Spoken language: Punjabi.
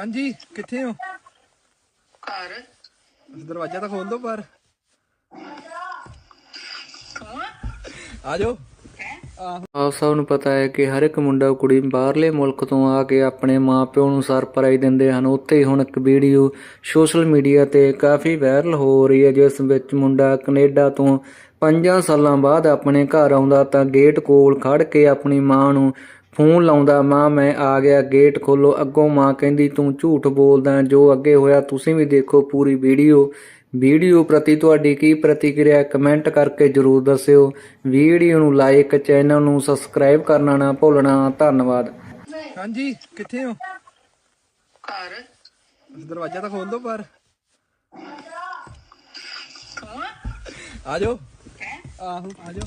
ਹਾਂਜੀ ਕਿੱਥੇ ਹੋ? ਘਰ। ਦਰਵਾਜ਼ਾ ਤਾਂ ਖੋਲ ਦੋ ਪਰ ਆ ਜਾਓ। ਆਪ ਸਭ ਨੂੰ ਪਤਾ ਹੈ ਕਿ ਹਰ ਇੱਕ ਮੁੰਡਾ ਕੁੜੀ ਬਾਹਰਲੇ ਮੁਲਕ ਤੋਂ ਆ ਕੇ ਆਪਣੇ ਮਾਪਿਓ ਨੂੰ ਸਰਪ੍ਰਾਈਜ਼ ਦਿੰਦੇ ਹਨ। ਉੱਥੇ ਹੀ ਹੁਣ ਇੱਕ ਵੀਡੀਓ ਸੋਸ਼ਲ ਮੀਡੀਆ ਤੇ ਕਾਫੀ ਵਾਇਰਲ ਹੋ ਰਹੀ ਹੈ ਜਿਸ ਵਿੱਚ ਮੁੰਡਾ ਕੈਨੇਡਾ ਤੋਂ 5 ਸਾਲਾਂ ਬਾਅਦ ਆਪਣੇ ਘਰ ਆਉਂਦਾ ਤਾਂ ਗੇਟ ਕੋਲ ਖੜ ਕੇ ਆਪਣੀ ਮਾਂ ਨੂੰ ਫੋਨ ਲਾਉਂਦਾ ਮਾਂ ਮੈਂ ਆ ਗਿਆ ਗੇਟ ਖੋਲੋ। ਅੱਗੋਂ ਮਾਂ ਕਹਿੰਦੀ ਤੂੰ ਝੂਠ ਬੋਲਦਾ। ਜੋ ਅੱਗੇ ਹੋਇਆ ਤੁਸੀਂ ਵੀ ਦੇਖੋ ਪੂਰੀ ਵੀਡੀਓ। ਵੀਡੀਓ ਪ੍ਰਤੀ ਤੁਹਾਡੀ ਕੀ ਪ੍ਰਤੀਕਿਰਿਆ? ਕਮੈਂਟ ਕਰਕੇ ਜਰੂਰ ਦੱਸਿਓ। ਵੀਡੀਓ ਨੂੰ ਲਾਈਕ ਚੈਨਲ ਨੂੰ ਸਬਸਕ੍ਰਾਈਬ ਕਰਨਾ ਨਾ ਭੁੱਲਣਾ। ਧੰਨਵਾਦ। ਹਾਂਜੀ ਕਿੱਥੇ ਹੋ? ਘਰ। ਦਰਵਾਜ਼ਾ ਤਾਂ ਖੋਲ ਦੋ ਪਰ ਆ ਜਾਓ। ਆਹੋ ਆ ਜਾਓ।